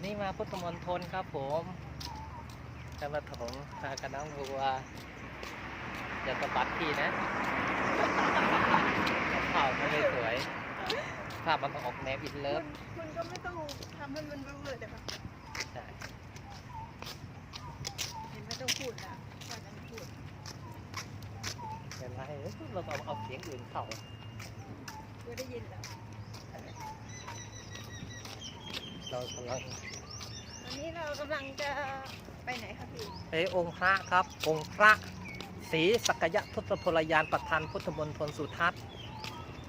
วันนี้มาพุทธมณฑลครับผมกระถงพากันน้องบัวอย่าสะบัดพี่นะข่าวไม่ได้สวยภาพมันออกแนวอินเลิฟคุณก็ไม่ต้องทำให้มันเวอร์ๆแต่แบบใช่เห็นไม่ต้องพูดนะว่าจะไม่พูดเป็นไรเอ้ยเราเอาเอาเสียงอื่นเข้ากูได้ยินแล้ว เรากำลังตอนนี้เรากำลังจะไปไหนคะพี่ไปองค์พระครับ องค์พระศรีสักยะพุทธพลยานประธานพุทธมณฑลสุทัศน์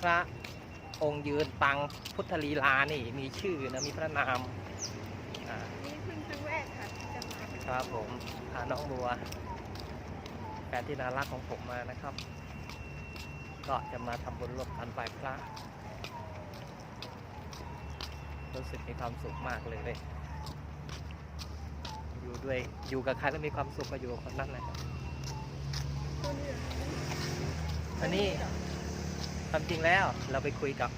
พระองค์ยืนปังพุทธลีลานี่มีชื่อนะมีพระนามอ่านี่เพิ่งครั้งแรกค่ะที่จะมาครับผมพาน้องบัวแฟนที่น่ารักของผมมานะครับ ก็จะมาทำบุญร่วมกันไหว้พระ รู้สึกมีความสุขมากเลยอยู่ด้วยอยู่กับใครแล้วมีความสุขก็อยู่กับคนนั้นแหละครับตัวนี้เหรออันนี้เหรอความจริงแล้วเราไปคุยกับ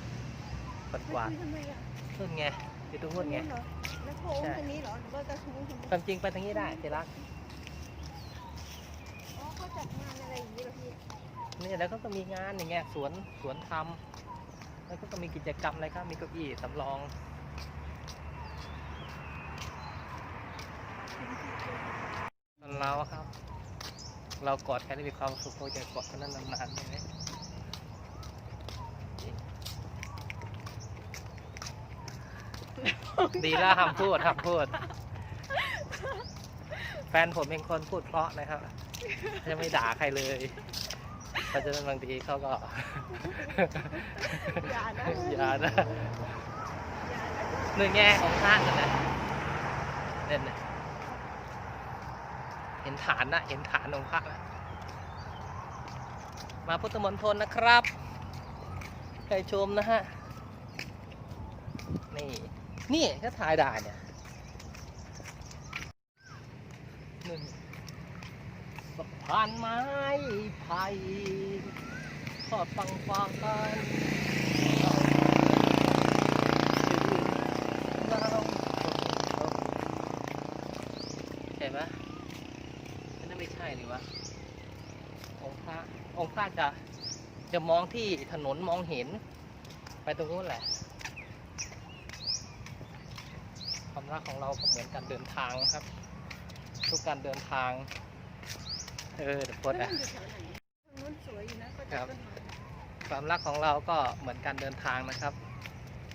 คนไม่กวาดคุยทำไมอะนู่นไงอยู่ตรงนู่นไงเหรอแล้วโค้งใช่ตรงนี้เหรอหรือว่าจะโค้งตรงนี้ความจริงไปทางนี้ได้เจรักอ๋อเขาจัดงานอะไรอย่างนี้เหรอพี่นี่แล้วก็มีงานอย่างเงี้ยสวนสวนธรรมแล้วก็ต้องมีกิจกรรมอะไรครับมีเก้าอี้สำรอง คนเราอะครับ เรากอดใครได้มีความสุขเราจะกอดคนนั้นนานๆใช่ไหมดีแล้วห้ามพูดห้ามพูด แฟนผมเป็นคนพูดเพราะนะครับ จะไม่ด่าใครเลยเพราะฉะนั้นบางทีเขาก็ อย่านะอย่านะอย่านะหนึ่งแง่ของข้างกันนะเด่นนะเห็น ฐานนะเห็นฐานองค์พระนะมาพุทธมณฑลนะครับใครชมนะฮะ นี่ นี่ก็ถ่ายได้เนี่ยหนึ่งสะพานไม้ไผ่ทอดฟังฟังกันเห็นไหมอันนั่นไม่ใช่หรือวะ องค์พระ องค์พระจะจะมองที่ถนนมองเห็น ไปตรงนู้นแหละ ความรักของเราก็เหมือนการเดินทางนะครับ ทุกการเดินทาง เออเดี๋ยวกดแล้วอะมันอยู่แถวไหนทางนู้นสวยอยู่นะก็ครัจะบต้นไม้ความรักของเราก็เหมือนการเดินทางนะครับ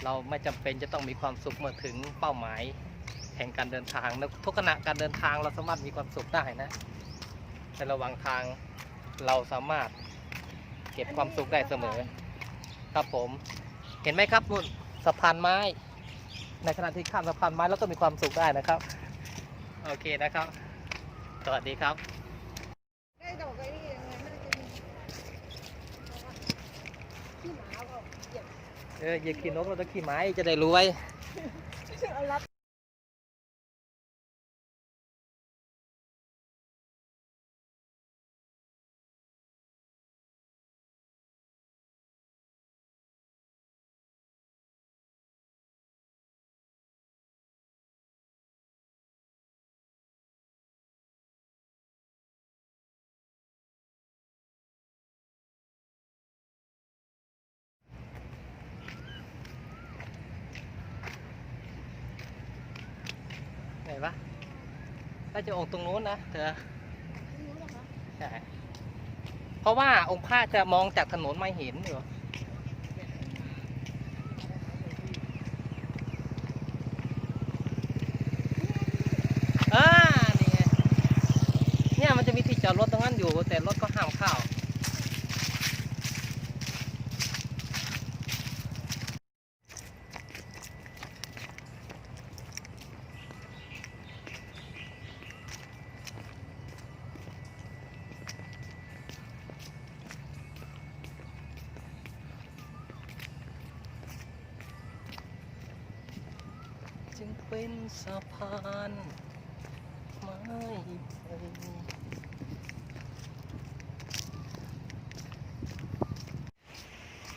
เราไม่จำเป็นจะต้องมีความสุขเมื่อถึงเป้าหมาย แห่งการเดินทางแล้วทุกขณะการเดินทางเราสามารถมีความสุขได้นะในระหว่างทาง เราสามารถเก็บความสุขได้เสมอ ครับผม เห็นไหมครับนู่นสะพานไม้ ในขณะที่ข้ามสะพานไม้แล้วก็มีความสุขได้นะครับ โอเคนะครับ สวัสดีครับได้ดอกไอ้นี่ยังไงไม่ได้จะมีขี้หมาก็เหยียบเอออย่าขี่นกเราต้องขี่ไม้จะได้รวยเอารับ ปะน่าจะองค์ตรงนู้นนะเธอใช่เพราะว่าองค์พระจะมองจากถนนไม่เห็นอยู่อ่านี่ไงเนี่ยมันจะมีที่จอดรถตรงนั้นอยู่ แต่รถก็ห้ามเข้า จึงเป็น สะพานไม้ไผ่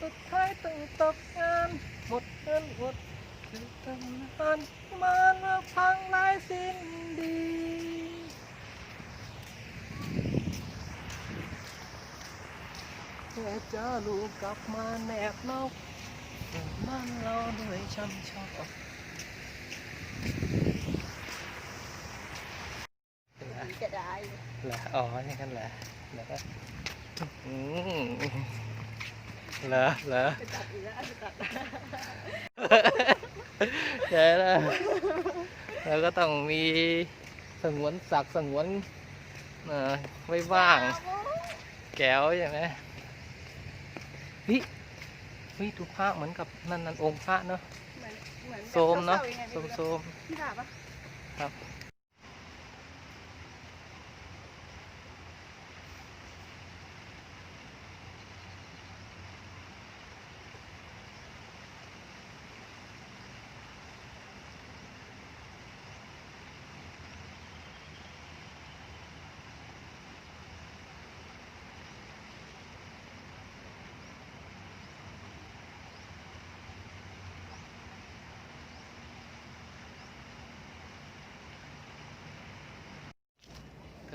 สุดท้ายต้องตกงานหมดเงินหมดคือตำนานมันว่าพังลายสิ้นดีแต่จ้าลูกกลับมาแนบเนามันเราด้วยช้ำชอบ จะได้ เหรออ๋ออย่างนั้นเหรอเหรออืมเหรอเหรอจะตัดอีกแล้วจะตัดใช่แล้วแล้วก็ต้องมีสงวนศักดิ์สงวนเอ่อไว้ว่าง แก้วใช่ไหมเฮ้ยเฮ้ยดูพระเหมือนกับนั่นนั่นองค์พระเนาะเหมือนเหมือนโซมเนาะโซมโซมพี่ถามปะครับ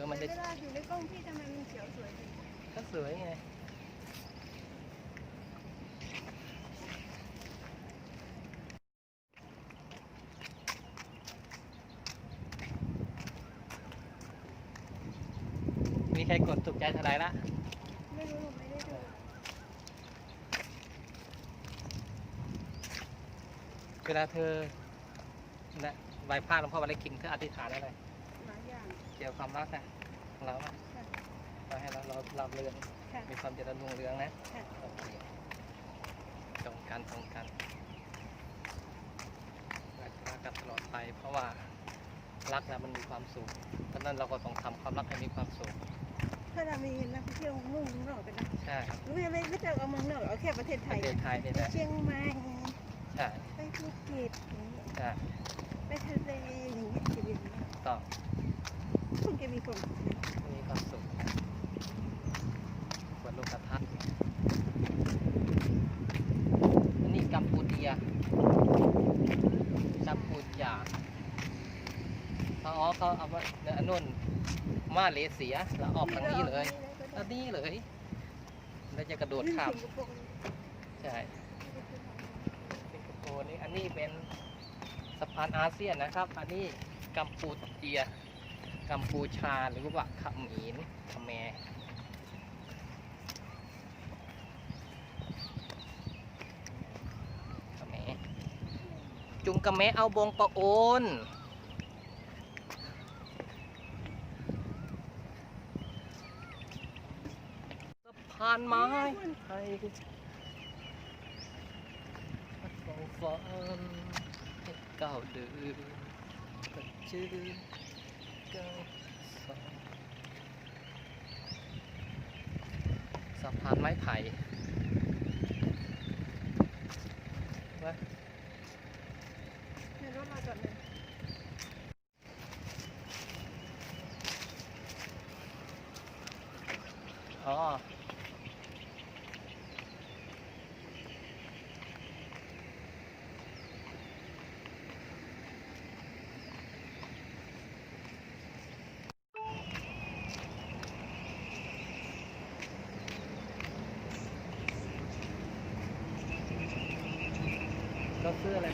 เธอมันเวได้ลาอยู่ในกล้องพี่ทำไมมันเขียวสวยจังก็สวยไงมีใครกดถูกใจเท่าไหร่ละไม่รู้ผมไม่ได้ดูเวลาเธอนะไหว้พระหลวงพ่อวันเล็กคิงเธออธิษฐานอะไรหลายอย่าง เกี่ยวกับความรักอะ ของเราอะค่ะเราให้เราเราเราเรืองค่ะ มีความเจริญรุ่งเรืองนะค่ะ โอเคตรงกันตรงกันรักรักกันตลอดไป เพราะว่ารักแล้วมันมีความสุขเพราะฉะนั้นเราก็ต้องทำความรักให้มีความสุขถ้าเรามีนักท่องเที่ยวมุ่งนอกไปนะใช่รู้ไหมไม่ไม่ต้องเอาเมืองนอกเอาแค่ประเทศไทประยเทศไทยนี่ไปแหละเชียงใหม่ใช่ไปภูเก็ตอย่างเงี้ยใช่ไปทะเลอย่างเงี้ยชีวิตเนี้ยต้อง คงจะมีความสุขนะมีความสุขบนโลกทัศน์อันนี้กัมพูเดียกัมพูชาเขาอ๋อเขาเอามาเนี่ยอันนู้นมาเลเซียแล้วออกทางนี้เลยอันนี้เลย แล้วจะกระโดดข้ามสิงคโปร์ใช่สิงคโปร์นี่อันนี้เป็นสะพานอาเซียนนะครับ อันนี้กัมพูเจีย กัมพูชาหรือว่าขมีนขมรขแมรจุงกะแมเอาบงปะโอนสะพานไม้ไทยฟังฟันเก้าวเดือนก็ชื่อ สะพานไม้ไผ่วะ ในรถเราจอดเลย อ๋อ เรา ซื้ออะไร